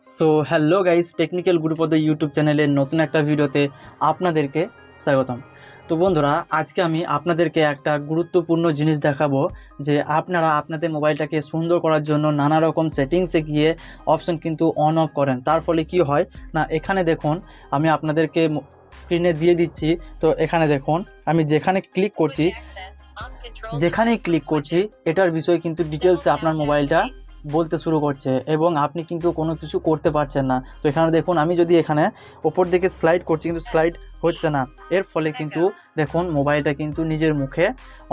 So hello guys technical Gurupad YouTube চ্যানেলের নতুন একটা ভিডিওতে আপনাদেরকে স্বাগতম। তো বন্ধুরা, আজকে আমি আপনাদেরকে একটা গুরুত্বপূর্ণ জিনিস দেখাবো যে আপনারা আপনাদের মোবাইলটাকে সুন্দর করার জন্য নানা রকম সেটিংসে গিয়ে অপশন কিন্তু অন অফ করেন। তার ফলে কি হয়? না, এখানে দেখুন, আমি আপনাদেরকে স্ক্রিনে দিয়ে দিচ্ছি। তো এখানে দেখুন, আমি যেখানে ক্লিক করছি, যেখানেই ক্লিক করছি, এটার বিষয়ে কিন্তু ডিটেলসে আপনার মোবাইলটা বলতে শুরু করছে এবং আপনি কিন্তু কোনো কিছু করতে পারছেন না। তো এখানে দেখুন, আমি যদি এখানে ওপর দিকে স্লাইড করছি কিন্তু স্লাইড হচ্ছে না। এর ফলে কিন্তু দেখুন মোবাইলটা কিন্তু নিজের মুখে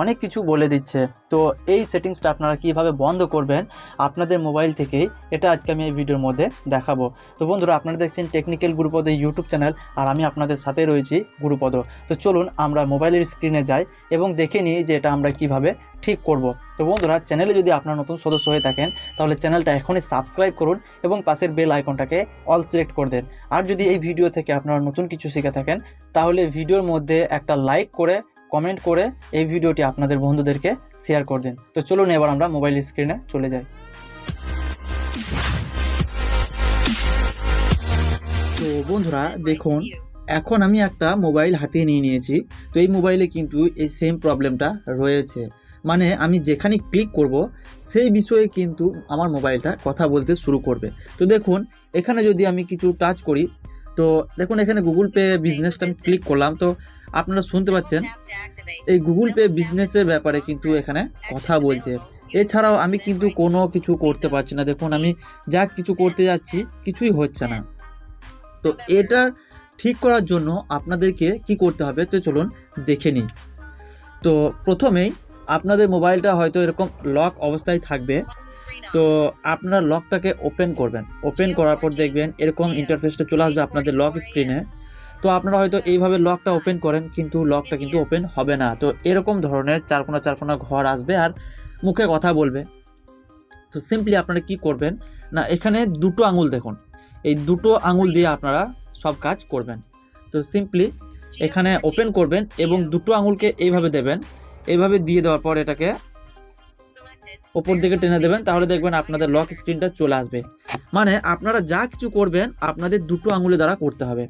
অনেক কিছু বলে দিচ্ছে। তো এই সেটিংসটা আপনারা কীভাবে বন্ধ করবেন, আপনাদের মোবাইল থেকেই, এটা আজকে আমি এই ভিডিওর মধ্যে দেখাবো। তো বন্ধুরা, আপনারা দেখছেন টেকনিক্যাল গুরুপদ ইউটিউব চ্যানেল আর আমি আপনাদের সাথে রয়েছি গুরুপদ তো চলুন, আমরা মোবাইলের স্ক্রিনে যাই এবং দেখে নিই যে এটা আমরা কীভাবে ঠিক করব। তো বন্ধুরা চ্যানেলে যদি আপনার নতুন সদস্য হয়ে থাকেন, তাহলে চ্যানেলটা এখনই সাবস্ক্রাইব করুন এবং পাশের বেল আইকনটাকে অল সিলেক্ট করে দেন। আর যদি এই ভিডিও থেকে আপনারা নতুন কিছু শিখে থাকেন, তাহলে ভিডিওর মধ্যে একটা লাইক করে কমেন্ট করে এই ভিডিওটি আপনাদের বন্ধুদেরকে শেয়ার করে দিন। তো চলুন এবার আমরা মোবাইল স্ক্রিনে চলে যাই। তো বন্ধুরা, দেখুন, এখন আমি একটা মোবাইল হাতে নিয়ে নিয়েছি। তো এই মোবাইলে কিন্তু এই সেম প্রবলেমটা রয়েছে। মানে আমি যেখানে ক্লিক করব, সেই বিষয়ে কিন্তু আমার মোবাইলটা কথা বলতে শুরু করবে। তো দেখুন, এখানে যদি আমি কিছু টাচ করি, তো দেখুন এখানে গুগল পে বিজনেসটা আমি ক্লিক করলাম। তো আপনারা শুনতে পাচ্ছেন, এই গুগল পে বিজনেসের ব্যাপারে কিন্তু এখানে কথা বলছে। এছাড়াও আমি কিন্তু কোনো কিছু করতে পারছি না। দেখুন, আমি যা কিছু করতে যাচ্ছি, কিছুই হচ্ছে না। তো এটা ঠিক করার জন্য আপনাদেরকে কি করতে হবে? তো চলুন দেখে নিই। তো প্রথমেই আপনাদের মোবাইলটা হয়তো এরকম লক অবস্থায় থাকবে। তো আপনার লকটাকে ওপেন করবেন। ওপেন করার পর দেখবেন এরকম ইন্টারফেসটা চলে আসবে আপনাদের লক স্ক্রিনে তো আপনারা হয়তো এইভাবে লকটা ওপেন করেন, কিন্তু লকটা কিন্তু ওপেন হবে না। তো এরকম ধরনের চারকোনা চারকোনা ঘর আসবে আর মুখে কথা বলবে। তো সিম্পলি আপনারা কি করবেন? না, এখানে দুটো আঙুল দেখুন। এই দুটো আঙুল দিয়ে আপনারা সব কাজ করবেন। তো সিম্পলি এখানে ওপেন করবেন এবং দুটো আঙুলকে এইভাবে দেবেন। এইভাবে দিয়ে দেওয়ার পর এটাকে ওপর দিকে টেনে দেবেন, তাহলে দেখবেন আপনাদের লক স্ক্রিনটা চলে আসবে। মানে আপনারা যা কিছু করবেন, আপনাদের দুটো আঙুলের দ্বারা করতে হবে।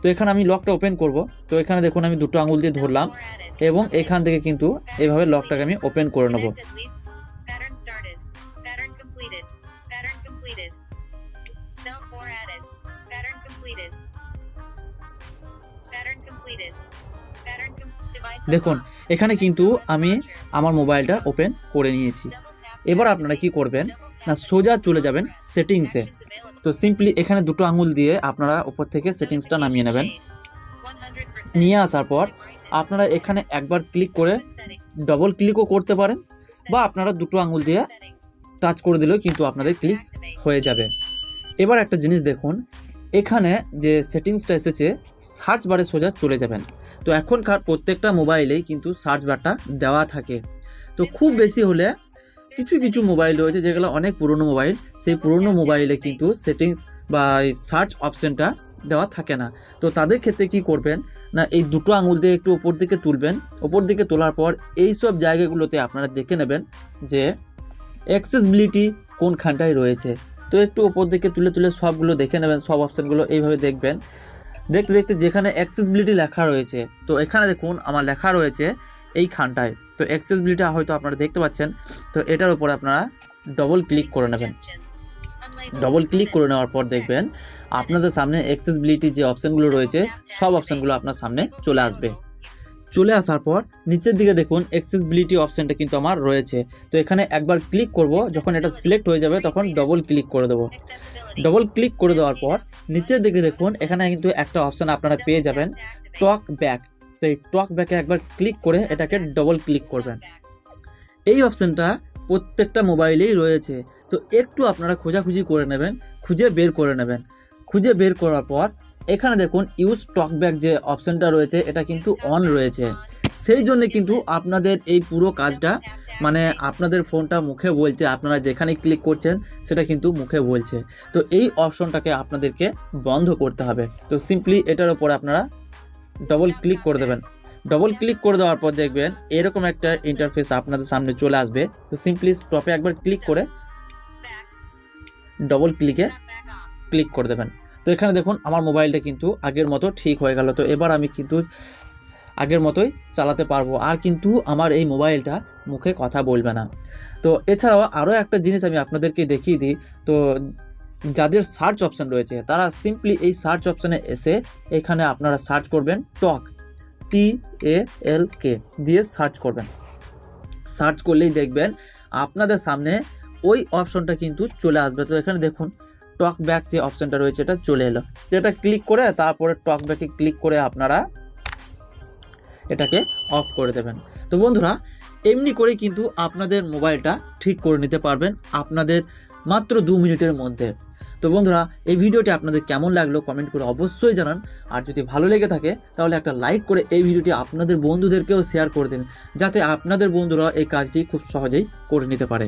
তো এখানে আমি লকটা ওপেন করব। তো এখানে দেখুন, আমি দুটো আঙুল দিয়ে ধরলাম এবং এখান থেকে কিন্তু এইভাবে লকটাকে আমি ওপেন করে নেব। completed. Pattern completed. Cell 4 added. Pattern completed. Pattern completed. Pattern com- device দেখুন. এখানে কিন্তু আমি. আমার মোবাইলটা ওপেন করে নিয়েছি এবার. আপনারা কি করবেন না সোজা. চলে যাবেন সেটিংসে. তো সিম্পলি এখানে দুটো আঙুল দিয়ে আপনারা উপর থেকে সেটিংসটা নামিয়ে নেবেন Notification shade. 100% নিয়ে আসার পর. আপনারা এখানে একবার ক্লিক করে. ডবল ক্লিকও করতে পারেন বা আপনারা দুটো আঙুল দিয়ে. টাচ করে দিলেও কিন্তু আপনাদের ক্লিক. হয়ে যাবে এবার একটা জিনিস দেখুন এখানে যে সেটিংসটা এসেছে সার্চ বারে সোজা চলে যাবেন তো এখনকার প্রত্যেকটা মোবাইলেই কিন্তু সার্চ বারটা দেওয়া থাকে। তো খুব বেশি হলে কিছু কিছু মোবাইল রয়েছে যেগুলো অনেক পুরনো মোবাইল, সেই পুরনো মোবাইলে কিন্তু সেটিংস বা সার্চ অপশানটা দেওয়া থাকে না। তো তাদের ক্ষেত্রে কি করবেন না, এই দুটো আঙুল দিয়ে একটু ওপর দিকে তুলবেন, ওপর দিকে তোলার পর এই সব জায়গাগুলোতে আপনারা দেখে নেবেন যে অ্যাক্সেসবিলিটি কোনখানটায় রয়েছে। তো একটু ওপর দিকে তুলে তুলে সবগুলো দেখে নেবেন, সব অপশানগুলো এইভাবে দেখবেন। দেখতে দেখতে যেখানে অ্যাক্সেসবিলিটি লেখা রয়েছে, তো এখানে দেখুন আমার লেখা রয়েছে এই খানটায়। তো অ্যাক্সেসবিলিটি হয়তো আপনারা দেখতে পাচ্ছেন, তো এটার উপরে আপনারা ডবল ক্লিক করে নেবেন। ডবল ক্লিক করে নেওয়ার পর দেখবেন আপনাদের সামনে অ্যাক্সেসবিলিটি যে অপশানগুলো রয়েছে, সব অপশানগুলো আপনার সামনে চলে আসবে। চলে আসার পর নিচের দিকে দেখুন অ্যাক্সেসবিলিটি অপশানটা কিন্তু আমার রয়েছে। তো এখানে একবার ক্লিক করব, যখন এটা সিলেক্ট হয়ে যাবে তখন ডবল ক্লিক করে দেবো। ডবল ক্লিক করে দেওয়ার পর নিচের দিকে দেখুন, এখানে কিন্তু একটা অপশান আপনারা পেয়ে যাবেন টক ব্যাক তো এই টক ব্যাকে একবার ক্লিক করে এটাকে ডবল ক্লিক করবেন। এই অপশানটা প্রত্যেকটা মোবাইলেই রয়েছে। তো একটু আপনারা খোঁজাখুঁজি করে নেবেন, খুঁজে বের করে নেবেন। খুঁজে বের করার পর এখানে দেখুন ইউজ টক ব্যাক যে অপশানটা রয়েছে, এটা কিন্তু অন রয়েছে। সেই জন্য কিন্তু আপনাদের এই পুরো কাজটা মানে আপনাদের ফোনটা মুখে বলছে, আপনারা যেখানে ক্লিক করছেন, সেটা কিন্তু মুখে বলছে। তো এই অপশনটাকে আপনাদেরকে বন্ধ করতে হবে। তো সিম্পলি এটার ওপর আপনারা ডবল ক্লিক করে দেবেন। ডবল ক্লিক করে দেওয়ার পর দেখবেন, এরকম একটা ইন্টারফেস আপনাদের সামনে চলে আসবে। তো সিম্পলি স্টপে একবার ক্লিক করে ডবল ক্লিকে. ক্লিক করে দেবেন। তো এখানে দেখুন, আমার মোবাইলটা কিন্তু আগের মতো ঠিক হয়ে গেল। তো এবার আমি কিন্তু আগের মতোই চালাতে পারব। আর কিন্তু আমার এই মোবাইলটা মুখে কথা বলবে না। তো এছাড়াও আরও একটা জিনিস আমি আপনাদেরকে দেখিয়ে দিই। তো যাদের সার্চ অপশান রয়েছে, তারা সিম্পলি এই সার্চ অপশানে এসে এখানে আপনারা সার্চ করবেন টক টি এ এল কে দিয়ে সার্চ করবেন। সার্চ করলেই দেখবেন আপনাদের সামনে ওই অপশনটা কিন্তু চলে আসবে। তো এখানে দেখুন টক ব্যাক যে অপশনটা রয়েছে, এটা চলে এলো। তো এটা ক্লিক করে তারপরে টক ব্যাকে ক্লিক করে আপনারা এটাকে অফ করে দেবেন। তো বন্ধুরা, এমনি করে কিন্তু আপনাদের মোবাইলটা ঠিক করে নিতে পারবেন আপনাদের মাত্র দু মিনিটের মধ্যে। তো বন্ধুরা, এই ভিডিওটি আপনাদের কেমন লাগল কমেন্ট করে অবশ্যই জানান। আর যদি ভালো লেগে থাকে, তাহলে একটা লাইক করে এই ভিডিওটি আপনাদের বন্ধুদেরকেও শেয়ার করে দিন, যাতে আপনাদের বন্ধুরা এই কাজটি খুব সহজেই করে নিতে পারে।